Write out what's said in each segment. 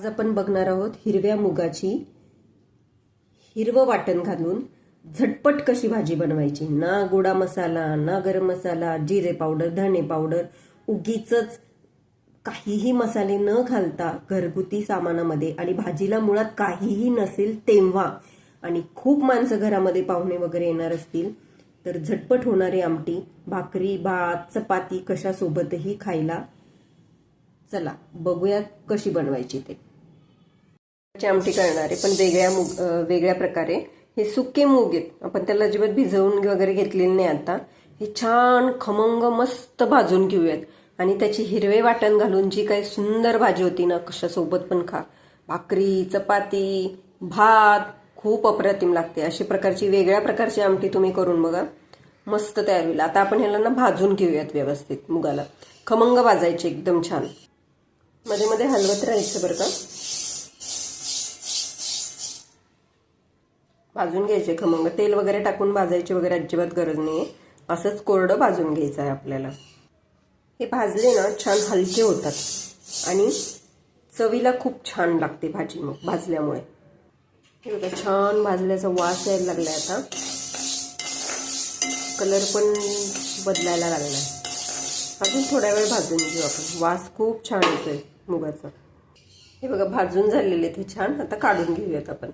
आज आपण बघणार आहोत हिरव्या मुगाची हिरवं वाटण घालून झटपट कशी भाजी बनवायची. ना गोडा मसाला ना गरम मसाला जिरे पावडर धणे पावडर उगीच काहीही मसाले न घालता घरगुती सामानामध्ये आणि भाजीला मुळात काहीही नसेल तेव्हा आणि खूप माणसं घरामध्ये पाहुणे वगैरे येणार असतील तर झटपट होणारी आमटी भाकरी भात चपाती कशासोबतही खायला चला बघूया कशी बनवायची ते. आमटी करणार आहे पण वेगळ्या मूग वेगळ्या प्रकारे. हे सुके मूग आहेत. आपण त्याला अजिबात भिजवून वगैरे घेतलेले नाही आता. हे छान खमंग मस्त भाजून घेऊयात. आणि त्याची हिरवे वाटण घालून जी काही सुंदर भाजी होती ना कशासोबत पण खा. भाकरी चपाती भात खूप अप्रतिम लागते. अशी प्रकारची वेगळ्या प्रकारची आमटी तुम्ही करून बघा. मस्त तयार होईल. आता आपण ह्याला ना भाजून घेऊयात व्यवस्थित मुगाला. खमंग भाजायचे एकदम छान. मध्ये मध्ये हलवत राहायचं बरं का? भाजून घ्यायचे. खमंग तेल वगैरे टाकून भाजायची वगैरे अजिबात गरज नाही असंच कोरडं भाजून घ्यायचं आहे आपल्याला. हे भाजले ना छान हलके होतात. आणि चवीला खूप छान लागते भाजी मग भाजल्यामुळे. हे बघा छान भाजल्याचा वास यायला लागलाय आता. कलर पण बदलायला लागलाय. अजून थोड्या वेळ भाजून घेऊ आपण. वास खूप छान येतोय मुगाचा. हे बघा भाजून झालेले ते छान. आता काढून घेऊयात आपण.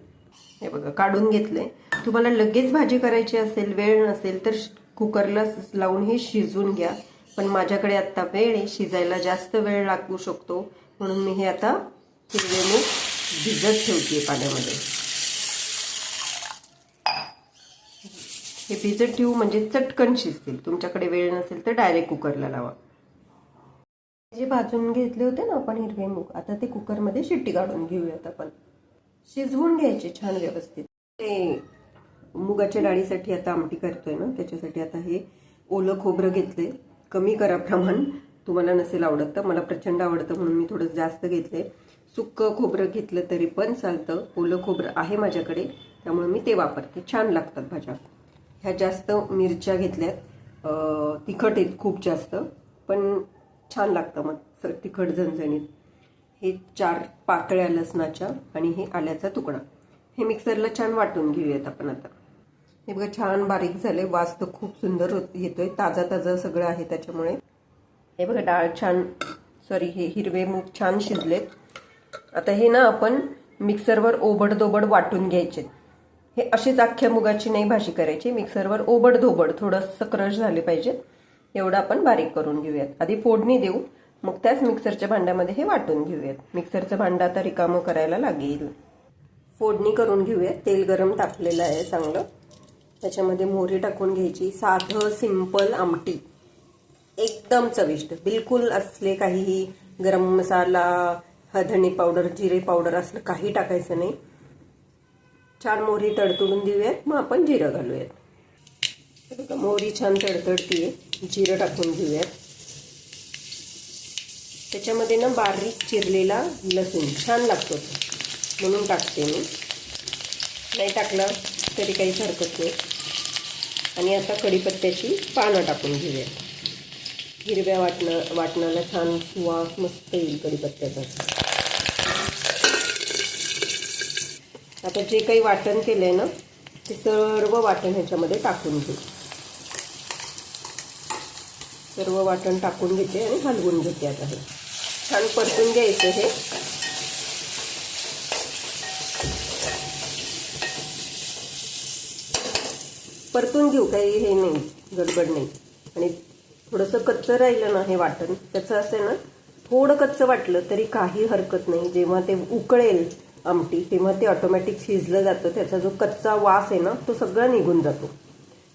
हे बघा काढून घेतले. तुम्हाला लगेच भाजी करायची असेल वेळ नसेल तर कुकरला लावून हे शिजवून घ्या. पण माझ्याकडे आता वेळ आहे शिजायला जास्त वेळ लागू शकतो. म्हणून मी हे आता हिरवे मूग भिजत ठेवते पाण्यामध्ये. हे भिजत ठेवू म्हणजे चटकन शिजतील. तुमच्याकडे वेळ नसेल तर डायरेक्ट कुकरला लावा. जे भाजून घेतले होते ना आपण हिरवे मूग आता ते कुकरमध्ये शिट्टी काढून घेऊयात आपण. शिजवून घ्यायचे छान व्यवस्थित. ते मुगाच्या डाळीसाठी आता आमटी करतोय ना त्याच्यासाठी आता हे ओलं खोबरं घेतले. कमी करा प्रमाण. तुम्हाला नसेल आवडत तर मला प्रचंड आवडतं म्हणून मी थोडं जास्त घेतले. सुक्क खोबरं घेतलं तरी पण चालतं. ओलं खोबरं आहे माझ्याकडे त्यामुळे मी ते वापरते. छान लागतात भाज्या. ह्या जास्त मिरच्या घेतल्यात. तिखट आहेत खूप जास्त पण छान लागतं मग तिखट झणझणीत. हे चार पाकळ्या लसणाच्या आणि हे आल्याचा तुकडा. हे मिक्सरला छान वाटून घेऊयात आपण आता. हे बघा छान बारीक झाले वास तर खूप सुंदर येतोय. ताजा ताजा सगळं आहे त्याच्यामुळे. हे बघा डाळ छान सॉरी हे हिरवे मूग छान शिजलेत. आता हे ना आपण मिक्सरवर ओबडदोबड वाटून घ्यायचे. हे अशीच अख्ख्या मुगाची नाही भाजी करायची. मिक्सरवर ओबड धोबड थोडंसं क्रश झाले पाहिजेत एवढं आपण बारीक करून घेऊयात. आधी फोडणी देऊ. मग त्याच मिक्सरच्या भांड्यामध्ये हे वाटून घेऊयात. मिक्सरचं भांडं आता रिकामं करायला लागेल. फोडणी करून घेऊयात. तेल गरम टाकलेलं आहे चांगलं. त्याच्यामध्ये मोहरी टाकून घ्यायची. साधं सिंपल आमटी. एकदम चविष्ट. बिलकुल असले काहीही गरम मसाला धणे पावडर जिरे पावडर असलं काही टाकायचं नाही. छान मोहरी तडतडून देऊयात. मग आपण जिरं घालूयात. मोहरी छान तडतडतीये. जिरं टाकून घेऊयात. त्याच्यामध्ये ना बारीक चिरलेला लसूण छान लागतो म्हणून टाकते मी. नाही टाकलं तरी काही हरकत नाही. आणि आता कढीपत्त्याची पानं टाकून घेऊयात हिरव्या वाटणं वाटणाला छान सुवास मस्त येईल कढीपत्त्याचा. आता जे काही वाटण केलंय ना ते सर्व वाटण ह्याच्यामध्ये टाकून घेऊ. सर्व वाटण टाकून घेते आणि हलवून घेते आता हे. छान परतून घ्यायचं हे. परतून घेऊ काही हे नाही गडबड नाही. आणि थोडंसं कच्चं राहिलं ना हे वाटण त्याचं असं ना थोडं कच्चं वाटलं तरी काही हरकत नाही. जेव्हा ते उकळेल आमटी तेव्हा ते ऑटोमॅटिक शिजलं जातं. त्याचा जो कच्चा वास आहे ना तो सगळा निघून जातो.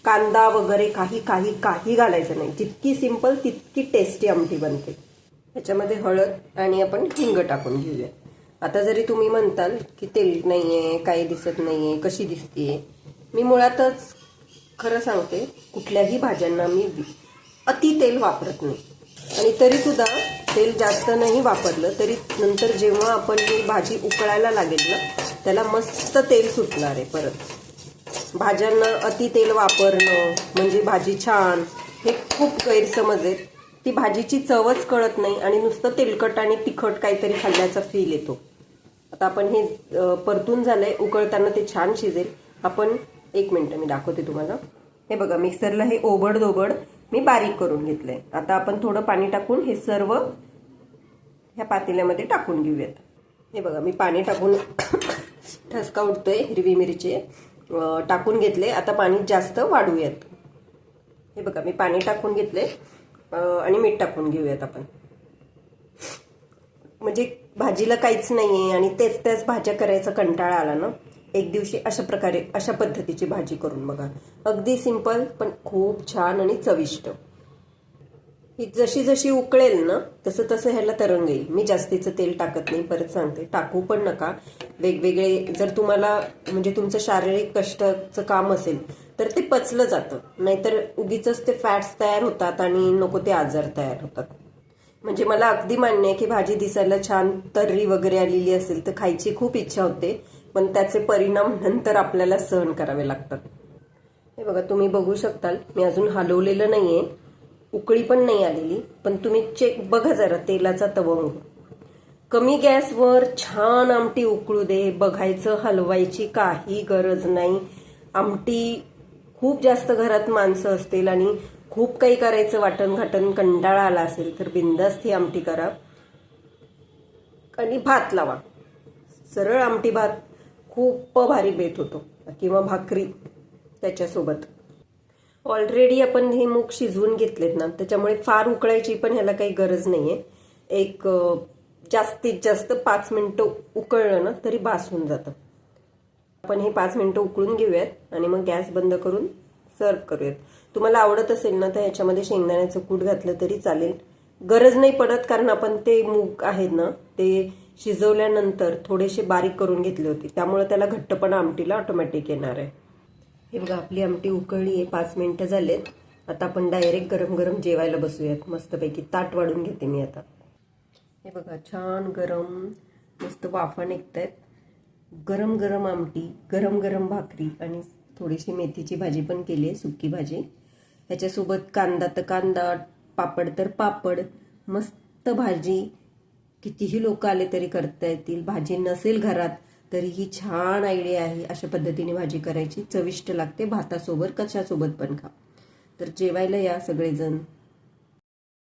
कांदा वगैरे काही काही काही घालायचं नाही. जितकी सिंपल तितकी टेस्टी आमटी बनते. ह्याच्यामध्ये हळद आणि आपण हिंग टाकून घेऊया. आता जरी तुम्ही म्हणताल की तेल नाहीये काही दिसत नाहीये कशी दिसतीये मी मुळातच खरं सांगते कुठल्याही भाज्यांना मी अति तेल वापरत नाही. आणि तरी सुद्धा तेल जास्त नाही वापरलं तरी नंतर जेव्हा आपण ही भाजी उकळायला लागेल ना त्याला मस्त तेल सुटणार आहे परत. भाज्यांना अति तेल वापरणं म्हणजे भाजी छान हे खूप गैरसमज आहेत. ती भाजीची चवच कळत नाही आणि नुसतं तेलकट आणि तिखट काहीतरी खाल्ल्याचा फील येतो. आता आपण हे परतून झालंय उकळताना ते छान शिजेल. आपण एक मिनटं मी दाखवते तुम्हाला. हे बघा मिक्सरला हे ओबड दोबड मी बारीक करून घेतलंय. आता आपण थोडं पाणी टाकून हे सर्व ह्या पातेल्यामध्ये टाकून घेऊयात. हे बघा मी पाणी टाकून ठसका उठतोय हिरवी मिरची टाकून घेतले. आता पाणी जास्त वाढूयात. हे बघा मी पाणी टाकून घेतले आणि मीठ टाकून घेऊयात आपण. म्हणजे भाजीला काहीच नाहीये आणि तेच त्याच भाज्या करायचा कंटाळा आला ना एक दिवशी अशा प्रकारे अशा पद्धतीची भाजी करून बघा. अगदी सिंपल पण खूप छान आणि चविष्ट. ही जशी जशी उकळेल ना तसं तसं ह्याला तरंग येईल. मी जास्तीचं तेल टाकत नाही परत सांगते. टाकू पण नका. वेगवेगळे जर तुम्हाला म्हणजे तुमचं शारीरिक कष्टाचं काम असेल तर ते पचलं जातं. नाहीतर उगीच ते फॅट्स तयार होतात आणि नको ते आजार तयार होतात. म्हणजे मला अगदी मान्य आहे की भाजी दिसायला छान तर्री वगैरे आलेली असेल तर खायची खूप इच्छा होते पण त्याचे परिणाम नंतर आपल्याला सहन करावे लागतात. हे बघा तुम्ही बघू शकताल मी अजून हलवलेलं नाही आहे उकळी पण नाही आलेली पण तुम्ही चेक बघा जरा तेलाचा तवंग. कमी गॅसवर छान आमटी उकळू दे बघायचं हलवायची काही गरज नाही. आमटी खूप जास्त घरात माणसं असतील आणि खूप काही करायचं वाटण घाटण कंटाळा आला असेल तर बिंदास्त ही आमटी करा. आणि भात लावा. सरळ आमटी भात खूप भारी बेत होतो किंवा भाकरी त्याच्यासोबत. ऑलरेडी आपण हे मूग शिजवून घेतलेत ना त्याच्यामुळे फार उकळायची पण ह्याला काही गरज नाही आहे एक जास्तीत जास्त पाच मिनटं उकळलं ना तरी बास होऊन जातं. आपण हे पाच मिनिटं उकळून घेऊयात आणि मग गॅस बंद करून सर्व करूयात. तुम्हाला आवडत असेल ना तर ह्याच्यामध्ये शेंगदाण्याचं कूट घातलं तरी चालेल. गरज नाही पडत कारण आपण ते मूग आहेत ना ते शिजवल्यानंतर थोडेसे बारीक करून घेतले होते. त्यामुळे त्याला घट्टपणा आमटीला ऑटोमॅटिक येणार आहे. हे बघा आपली आमटी उकळली आहे. पाच मिनिटं झालेत. आता आपण डायरेक्ट गरम गरम जेवायला बसूयात. मस्तपैकी ताट वाढून घेते मी आता. हे बघा छान गरम मस्त वाफा निघतायत. गरम गरम आमटी गरम गरम भाकरी आणि थोडीशी मेथीची भाजी पण केली आहे सुकी भाजी. ह्याच्यासोबत कांदा तर कांदा पापड तर पापड. मस्त भाजी. कितीही लोक आले तरी करता येतील. भाजी नसेल घरात तरी ही छान आयडिया आहे अशा पद्धतीने भाजी करायची. चविष्ट लागते. भातासोबत कशासोबत पण खा. तर जेवायला या सगळेजण.